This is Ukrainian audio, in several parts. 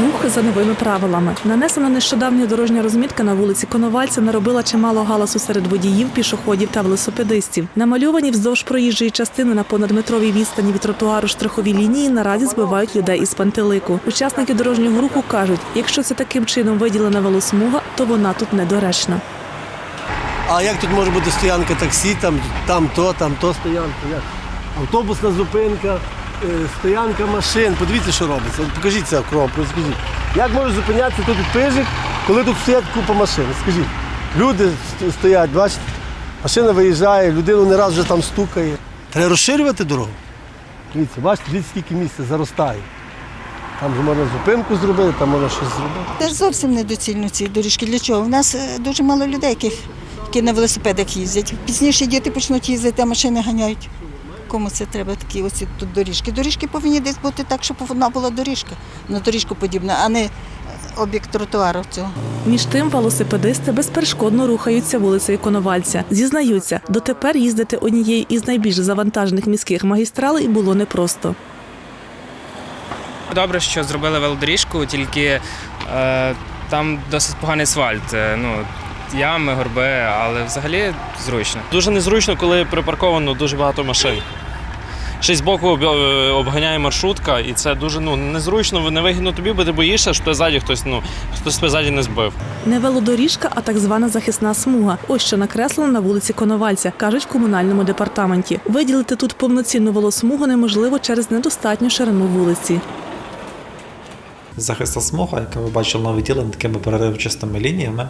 Рух за новими правилами. Нанесена нещодавня дорожня розмітка на вулиці Коновальця наробила чимало галасу серед водіїв, пішоходів та велосипедистів. Намальовані вздовж проїжджої частини на понадметровій відстані від тротуару штрихові лінії наразі збивають людей із пантелику. Учасники дорожнього руху кажуть, якщо це таким чином виділена велосмуга, то вона тут недоречна. А як тут може бути стоянка таксі, там, там то, там то стоянка? Як? Автобусна зупинка, стоянка машин. Подивіться, що робиться. Покажіть це окром, розкажіть. Як може зупинятися тут пижик, коли тут стоять купа машин? Скажіть. Люди стоять, бачите? Машина виїжджає, людину не раз вже там стукає. Треба розширювати дорогу. Дивіться, бачите, дивіться, скільки місця заростає. Там можна зупинку зробити, там можна щось зробити. Це ж зовсім недоцільно ці доріжки. Для чого? У нас е, дуже мало людей, які на велосипедах їздять. Пізніше діти почнуть їздити, а машини ганяють. Кому це треба такі оці тут доріжки? Доріжки повинні десь бути так, щоб вона була доріжка, на доріжку подібна, а не е, об'єкт тротуару цього. Між тим, велосипедисти безперешкодно рухаються вулицею Коновальця. Зізнаються, дотепер їздити однією із найбільш завантажених міських магістралей було непросто. Добре, що зробили велодоріжку, тільки е, там досить поганий асфальт. Е, Ну, ями, горби, але взагалі зручно. Дуже незручно, коли припарковано дуже багато машин. Ще й збоку об- е, обганяє маршрутка, і це дуже ну, незручно, невигідно тобі, бо ти боїшся, що ззаді хтось, ну, хтось тебе ззаді не збив. Не велодоріжка, а так звана захисна смуга. Ось що накреслено на вулиці Коновальця, кажуть в комунальному департаменті. Виділити тут повноцінну велосмугу неможливо через недостатню ширину вулиці. Захисна смуга, яка ви бачили на виділенні такими переривчастими лініями,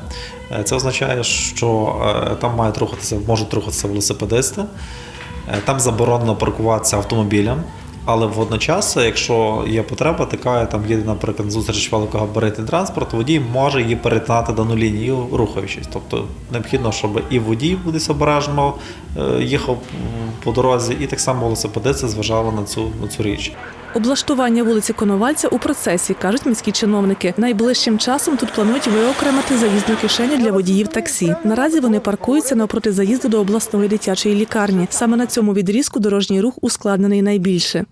е, це означає, що е, там мають рухатися, можуть рухатися велосипедисти, там заборонено паркуватися автомобілям. Але водночас, якщо є потреба, така там їде, наприклад, зустріч великогабаритний транспорт, водій може її перетинати дану лінію, рухаючись. Тобто необхідно, щоб і водій десь обережно е, їхав по дорозі, і так само велосипедисти зважали на цю, на цю річ. Облаштування вулиці Коновальця у процесі, кажуть міські чиновники. Найближчим часом тут планують виокремити заїзну кишеню для водіїв таксі. Наразі вони паркуються навпроти заїзду до обласної дитячої лікарні. Саме на цьому відрізку дорожній рух ускладнений найбільше.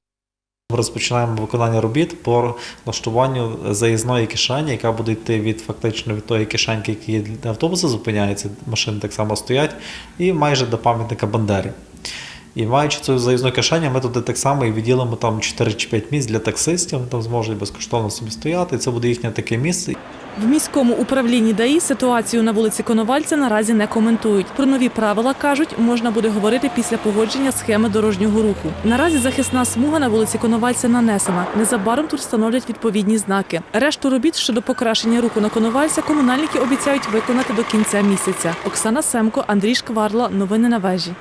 Розпочинаємо виконання робіт по влаштуванню заїзної кишені, яка буде йти від фактично від тої кишеньки, які для автобуси зупиняються, машини так само стоять, і майже до пам'ятника Бандері. І маючи цю заїзну кишеню, ми туди так само і відділимо там 4 чи 5 місць для таксистів, вони там зможуть безкоштовно собі стояти. І це буде їхнє таке місце. В міському управлінні ДАІ ситуацію на вулиці Коновальця наразі не коментують. Про нові правила кажуть, можна буде говорити після погодження схеми дорожнього руху. Наразі захисна смуга на вулиці Коновальця нанесена. Незабаром тут встановлять відповідні знаки. Решту робіт щодо покращення руху на Коновальця комунальники обіцяють виконати до кінця місяця. Оксана Семко, Андрій Шкварла. Новини на вежі.